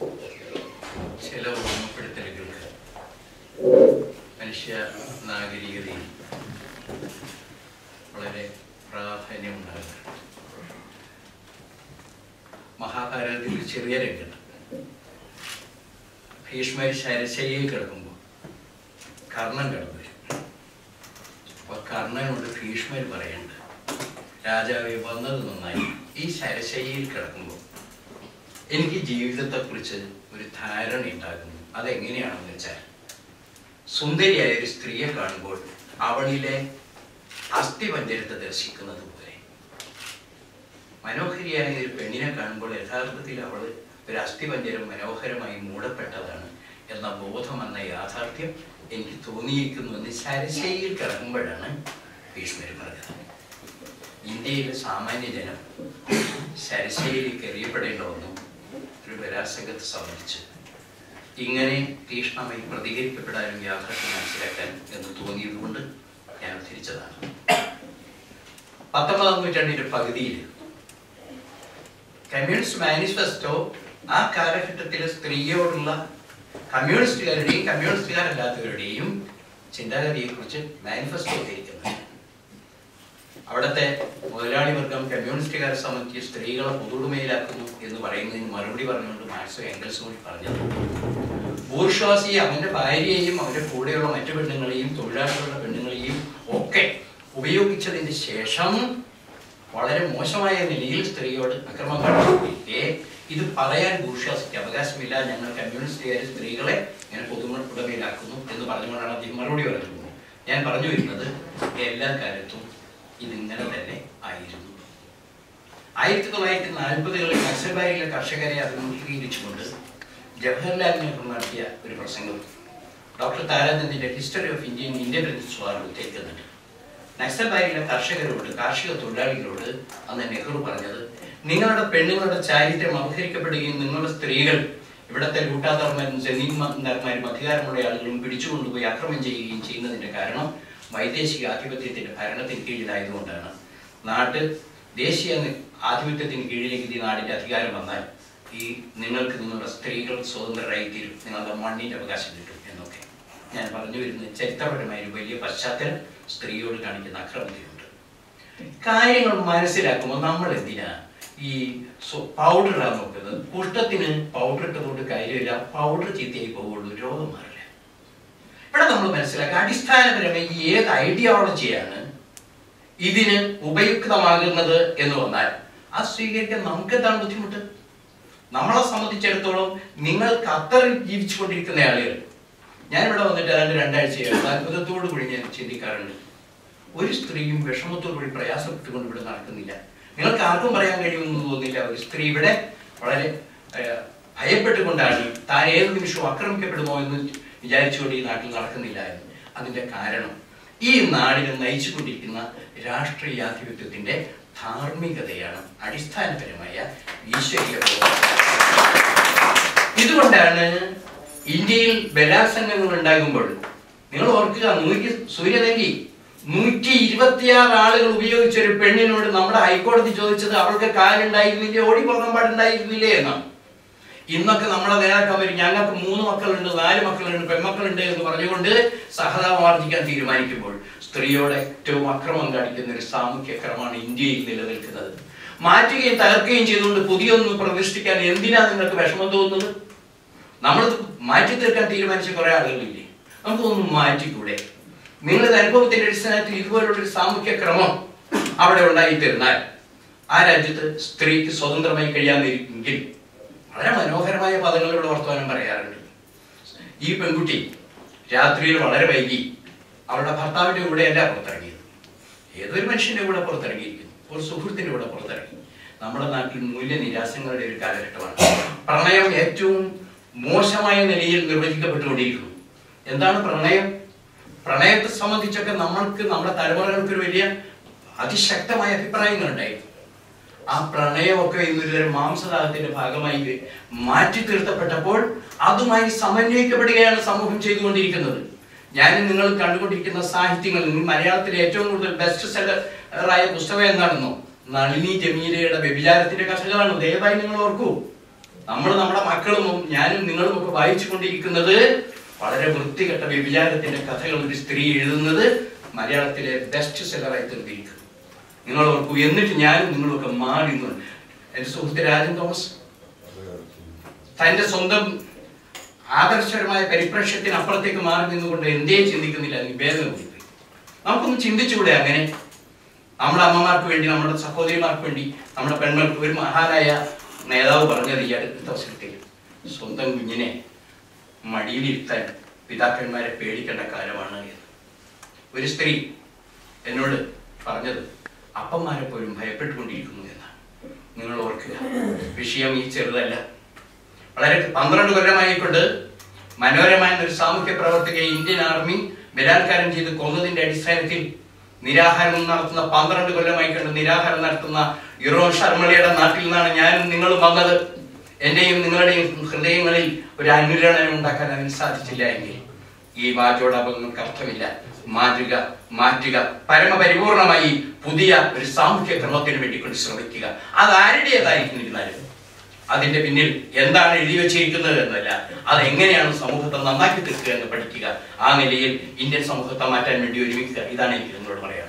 ചില ഓർമ്മപ്പെടുത്തലുകൾക്ക് മനുഷ്യ നാഗരികതയിൽ വളരെ പ്രാധാന്യമുണ്ടാകുന്നുണ്ട്. മഹാഭാരതത്തിൽ ഒരു ചെറിയ രംഗം. ഭീഷ്മർ ശരശയ്യയിൽ കിടക്കുമ്പോൾ കർണൻ കിടന്നു. അപ്പൊ കർണനോട് ഭീഷ്മർ പറയണ്ട രാജാവെ വന്നത് നന്നായി. ഈ ശരശയ്യയിൽ കിടക്കുമ്പോൾ എനിക്ക് ജീവിതത്തെക്കുറിച്ച് ഒരു ധാരണ ഉണ്ടാകുന്നു. അതെങ്ങനെയാണെന്ന് വെച്ചാൽ സുന്ദരിയായ ഒരു സ്ത്രീയെ കാണുമ്പോൾ അവളിലെ അസ്ഥിപഞ്ചരത്തെ ദർശിക്കുന്നത് പോലെ. മനോഹരിയായ ഒരു പെണ്ണിനെ കാണുമ്പോൾ യഥാർത്ഥത്തിൽ അവൾ ഒരു അസ്ഥിപഞ്ചരം മനോഹരമായി മൂടപ്പെട്ടതാണ് എന്ന ബോധം എന്ന യാഥാർത്ഥ്യം എനിക്ക് തോന്നിയിരിക്കുന്നു എന്ന് ശരശയിൽ കിടക്കുമ്പോഴാണ് ഭീഷ്മർ പറഞ്ഞത്. ഇന്ത്യയിലെ സാമാന്യ ജനം ശരശയിലേക്ക് എറിയപ്പെടേണ്ട വന്നു ഒരു ബലാത്സംഗത്തെ സംബന്ധിച്ച് ഇങ്ങനെ തീക്ഷ്ണമായി പ്രതികരിക്കപ്പെടാനും യാഥാർത്ഥ്യം മനസ്സിലാക്കാൻ എന്ന് തോന്നിയതുകൊണ്ട് ഞാൻ തിരിച്ചതാണ് പത്തൊമ്പതാം നൂറ്റാണ്ടിന്റെ പകുതിയിൽ കമ്മ്യൂണിസ്റ്റ് മാനിഫെസ്റ്റോ ആ കാലഘട്ടത്തിലെ സ്ത്രീയോടുള്ള കമ്മ്യൂണിസ്റ്റുകാരുടെയും കമ്മ്യൂണിസ്റ്റുകാരല്ലാത്തവരുടെയും ചിന്താഗതിയെക്കുറിച്ച് മാനിഫെസ്റ്റോ അവിടുത്തെ മുതലാളി വർഗം കമ്മ്യൂണിസ്റ്റുകാരെ സംബന്ധിച്ച് സ്ത്രീകളെ പൊതുടുമയിലാക്കുന്നു എന്ന് പറയുന്നതിന് മറുപടി പറഞ്ഞുകൊണ്ട് മാർക്സോ എംഗൽസും കൂടി പറഞ്ഞത് ബൂർഷ്വാസി അവന്റെ ഭാര്യയെയും അവന്റെ കൂടെയുള്ള മറ്റു പെണ്ണുങ്ങളെയും തൊഴിലാളികളുടെ പെണ്ണുങ്ങളെയും ഒക്കെ ഉപയോഗിച്ചതിന് ശേഷം വളരെ മോശമായ നിലയിൽ സ്ത്രീയോട് അക്രമം കാണിച്ചിരിക്കെ ഇത് പറയാൻ ബൂർഷ്വാസിക്ക് അവകാശമില്ല. ഞങ്ങൾ കമ്മ്യൂണിസ്റ്റുകാർ സ്ത്രീകളെ ഇങ്ങനെ പൊതുമ ഉടമയിലാക്കുന്നു എന്ന് പറഞ്ഞുകൊണ്ടാണ് അദ്ദേഹം മറുപടി പറഞ്ഞത് ഞാൻ പറഞ്ഞു വരുന്നത് എല്ലാ കാലത്തും ഇതിങ്ങനെ തന്നെ ആയിരുന്നു. ആയിരത്തി തൊള്ളായിരത്തി നാൽപ്പതുകളിൽ നക്സൽബാരിയിലെ കർഷകരെ അഭിമുഖീകരിച്ചുകൊണ്ട് ജവഹർലാൽ നെഹ്റു നടത്തിയ ഒരു പ്രസംഗം doctor താരാനന്ദിന്റെ history of Indian independence war ഉദ്ധരിക്കുന്നുണ്ട് നക്സൽബാരിയിലെ കർഷകരോട് കാർഷിക തൊഴിലാളികളോട് അന്ന് നെഹ്റു പറഞ്ഞത് നിങ്ങളുടെ പെണ്ണുങ്ങളുടെ ചാരിത്രം അപഹരിക്കപ്പെടുകയും നിങ്ങളുടെ സ്ത്രീകൾ ഇവിടുത്തെ ലൂട്ടാതർമാരും ജനീൻമാരും അധികാരമുള്ള ആളുകളും പിടിച്ചുകൊണ്ടുപോയി അക്രമം ചെയ്യുകയും ചെയ്യുന്നതിന്റെ കാരണം വൈദേശിക ആധിപത്യത്തിന്റെ ഭരണത്തിന് കീഴിലായതുകൊണ്ടാണ്. നാട്ടിൽ ദേശീയ ആധിപത്യത്തിന് കീഴിലേക്ക് ഈ നാടിന്റെ അധികാരം വന്നാൽ ഈ നിങ്ങൾക്ക് നിങ്ങളുടെ സ്ത്രീകൾ സ്വതന്ത്രരായി തീരും നിങ്ങളുടെ മണ്ണിന്റെ അവകാശം കിട്ടും എന്നൊക്കെ. ഞാൻ പറഞ്ഞു വരുന്നത് ചരിത്രപരമായ ഒരു വലിയ പശ്ചാത്തലം സ്ത്രീയോട് കാണിക്കുന്ന അക്രമതയുണ്ട് കാര്യങ്ങൾ മനസ്സിലാക്കുമ്പോൾ നമ്മൾ എന്തിനാ ഈ പൗഡറാണ് നോക്കുന്നത്? കുഷ്ഠത്തിന് പൗഡർ ഇട്ടതുകൊണ്ട് കാര്യമില്ല. പൗഡർ ചീത്തയായി പോവുള്ളൂ രോഗം ഇവിടെ നമ്മൾ മനസ്സിലാക്കുക. അടിസ്ഥാനപരമായി ഏത് ഐഡിയോളജിയാണ് ഇതിന് ഉപയുക്തമാകുന്നത് എന്ന് വന്നാൽ അത് സ്വീകരിക്കാൻ നമുക്ക് എന്താണ് ബുദ്ധിമുട്ട്? നമ്മളെ സംബന്ധിച്ചിടത്തോളം നിങ്ങൾ ഖത്തറിൽ ജീവിച്ചുകൊണ്ടിരിക്കുന്ന ആളുകൾ. ഞാനിവിടെ വന്നിട്ട് ഏതാണ്ട് രണ്ടാഴ്ചയായി അത്ഭുതത്തോടു കൂടി ഞാൻ ചിന്തിക്കാറുണ്ട്. ഒരു സ്ത്രീയും വിഷമത്തോടു കൂടി പ്രയാസപ്പെട്ടുകൊണ്ട് ഇവിടെ നടക്കുന്നില്ല. നിങ്ങൾക്ക് ആർക്കും പറയാൻ കഴിയുമെന്ന് തോന്നുന്നില്ല. ഒരു സ്ത്രീ ഇവിടെ വളരെ ഭയപ്പെട്ടുകൊണ്ടാണ് താൻ ഏത് നിമിഷവും ആക്രമിക്കപ്പെടുമോ എന്ന് വിചാരിച്ചുകൊണ്ട് ഈ നാട്ടിൽ നടക്കുന്നില്ലായിരുന്നു. അതിന്റെ കാരണം ഈ നാടിനെ നയിച്ചുകൊണ്ടിരിക്കുന്ന രാഷ്ട്രീയാധിപത്യത്തിന്റെ ധാർമ്മികതയാണ് അടിസ്ഥാനപരമായ ഈശ്വരീയ ഇതുകൊണ്ടാണ് ഇന്ത്യയിൽ ബലാത്സംഗങ്ങൾ ഉണ്ടാകുമ്പോൾ നിങ്ങൾ ഓർക്കുക നൂറ്റി സൂര്യനെല്ലി നൂറ്റി ഇരുപത്തിയാറ് ആളുകൾ ഉപയോഗിച്ച ഒരു പെണ്ണിനോട് നമ്മുടെ ഹൈക്കോടതി ചോദിച്ചത് അവൾക്ക് കാലുണ്ടായിരുന്നില്ലേ ഓടി പോകാൻ പാടുണ്ടായിരുന്നില്ലേ എന്നാണ് ഇന്നൊക്കെ നമ്മളെ നേതാക്കന്മാർ ഞങ്ങൾക്ക് മൂന്ന് മക്കളുണ്ട് നാല് മക്കളുണ്ട് പെൺമക്കളുണ്ട് എന്ന് പറഞ്ഞുകൊണ്ട് സഹതാപം ആർജിക്കാൻ തീരുമാനിക്കുമ്പോൾ സ്ത്രീയോട് ഏറ്റവും അക്രമം കാണിക്കുന്ന ഒരു സാമൂഹ്യ ക്രമമാണ് ഇന്ത്യയിൽ നിലനിൽക്കുന്നത്. മാറ്റുകയും തകർക്കുകയും ചെയ്തുകൊണ്ട് പുതിയൊന്ന് പ്രതിഷ്ഠിക്കാൻ എന്തിനാ നിങ്ങൾക്ക് വിഷമം തോന്നുന്നത്? നമ്മൾ മാറ്റി തീർക്കാൻ തീരുമാനിച്ച കുറെ ആളുകളില്ലേ? നമുക്കൊന്ന് മാറ്റിക്കൂടെ? നിങ്ങളുടെ അനുഭവത്തിന്റെ അടിസ്ഥാനത്തിൽ ഇതുപോലുള്ള ഒരു സാമൂഹ്യ ക്രമം അവിടെ ഉണ്ടായിത്തീർന്നാൽ ആ രാജ്യത്ത് സ്ത്രീക്ക് സ്വതന്ത്രമായി കഴിയാമെങ്കിൽ വളരെ മനോഹരമായ പദങ്ങളിലൂടെ വർത്തമാനം പറയാറുണ്ട്. ഈ പെൺകുട്ടി രാത്രിയിൽ വളരെ വൈകി അവളുടെ ഭർത്താവിന്റെ കൂടെയല്ല പുറത്തിറങ്ങിയത്. ഏതൊരു മനുഷ്യന്റെ കൂടെ പുറത്തിറങ്ങിയിരിക്കുന്നു? ഒരു സുഹൃത്തിന്റെ കൂടെ പുറത്തിറങ്ങി. നമ്മുടെ നാട്ടിൽ മൂല്യനിരാസങ്ങളുടെ ഒരു കാലഘട്ടമാണ്. പ്രണയം ഏറ്റവും മോശമായ നിലയിൽ നിർവചിക്കപ്പെട്ടുകൊണ്ടിരിക്കുന്നു. എന്താണ് പ്രണയം? പ്രണയത്തെ സംബന്ധിച്ചൊക്കെ നമ്മൾക്ക് നമ്മുടെ തലമുറകൾക്ക് ഒരു വലിയ അതിശക്തമായ അഭിപ്രായങ്ങൾ ഉണ്ടായിരുന്നു ആ പ്രണയമൊക്കെ ഇന്നൊരു മാംസദാഹത്തിന്റെ ഭാഗമായി മാറ്റി തീർത്തപ്പെട്ടപ്പോൾ അതുമായി സമന്വയിക്കപ്പെടുകയാണ് സമൂഹം ചെയ്തുകൊണ്ടിരിക്കുന്നത്. ഞാൻ നിങ്ങൾ കണ്ടുകൊണ്ടിരിക്കുന്ന സാഹിത്യങ്ങൾ നിങ്ങൾ മലയാളത്തിലെ ഏറ്റവും കൂടുതൽ ബെസ്റ്റ് സെല്ലറായ പുസ്തകം എന്താണെന്നോ? നളിനി ജമീലയുടെ വ്യഭിചാരത്തിന്റെ കഥകളാണ്. ദയവായി നിങ്ങൾ ഓർക്കൂ. നമ്മൾ നമ്മുടെ മക്കളും ഞാനും നിങ്ങളും ഒക്കെ വായിച്ചു കൊണ്ടിരിക്കുന്നത് വളരെ വൃത്തികെട്ട വ്യഭിചാരത്തിന്റെ കഥകൾ ഒരു സ്ത്രീ എഴുതുന്നത് മലയാളത്തിലെ ബെസ്റ്റ് സെല്ലറായി തീർന്നിരിക്കുന്നു. നിങ്ങൾ ഓർക്കൂ എന്നിട്ട് ഞാനും നിങ്ങളൊക്കെ മാറി എന്ന് എന്റെ സുഹൃത്ത് രാജൻ തോമസ്. തന്റെ സ്വന്തം ആദർശപരമായ പരിപ്രേക്ഷ്യത്തിന് അപ്പുറത്തേക്ക് മാറി നിന്നുകൊണ്ട് എന്തേ ചിന്തിക്കുന്നില്ല അല്ലെങ്കിൽ കൂടിപ്പോയി നമുക്കൊന്ന് ചിന്തിച്ചുകൂടെ അങ്ങനെ? നമ്മുടെ അമ്മമാർക്ക് വേണ്ടി നമ്മുടെ സഹോദരിമാർക്ക് വേണ്ടി നമ്മുടെ പെൺമൾക്ക് ഒരു മഹാനായ നേതാവ് പറഞ്ഞത് ഈ അടുത്ത അവസരത്തിൽ. സ്വന്തം കുഞ്ഞിനെ മടിയിലിരുത്താൻ പിതാക്കന്മാരെ പേടിക്കേണ്ട കാലമാണ് എന്ന്. ഒരു സ്ത്രീ എന്നോട് പറഞ്ഞത് അപ്പന്മാരെ പോലും ഭയപ്പെട്ടുകൊണ്ടിരിക്കുന്നു എന്നാണ്. നിങ്ങൾ ഓർക്കുക. വിഷയം ഈ ചെറുതല്ല. വളരെ പന്ത്രണ്ട് കൊല്ലമായിക്കൊണ്ട് മനോരമ ഒരു സാമൂഹ്യ പ്രവർത്തകയെ ഇന്ത്യൻ ആർമി ബലാത്കാരം ചെയ്ത് കൊന്നതിന്റെ അടിസ്ഥാനത്തിൽ നിരാഹാരം നടത്തുന്ന പന്ത്രണ്ട് കൊല്ലമായി നിരാഹാരം നടത്തുന്ന യുറോ ശർമ്മളയുടെ നാട്ടിൽ നിന്നാണ് ഞാനും നിങ്ങളും വന്നത്. എന്റെയും നിങ്ങളുടെയും ഹൃദയങ്ങളിൽ ഒരു അനുരണനം ഉണ്ടാക്കാൻ അതിന് സാധിച്ചില്ല എങ്കിൽ. ഈ വാചോടപങ്ങൾക്ക് അർത്ഥമില്ല മാറ്റുക മാറ്റുക പരമപരിപൂർണമായി പുതിയ ഒരു സാമൂഹ്യ ക്രമത്തിന് വേണ്ടി കൊണ്ട് ശ്രമിക്കുക. അത് ആരുടേതായിരിക്കുന്നിരുന്നാലും അതിന്റെ പിന്നിൽ എന്താണ് എഴുതി വെച്ചിരിക്കുന്നത് എന്നല്ല. അത് എങ്ങനെയാണ് സമൂഹത്തെ നന്നാക്കി തീർക്കുക എന്ന് പഠിക്കുക. ആ നിലയിൽ ഇന്ത്യൻ സമൂഹത്തെ മാറ്റാൻ വേണ്ടി ഒരുമിക്കുക ഇതാണ് എനിക്ക് നിങ്ങളോട് പറയാൻ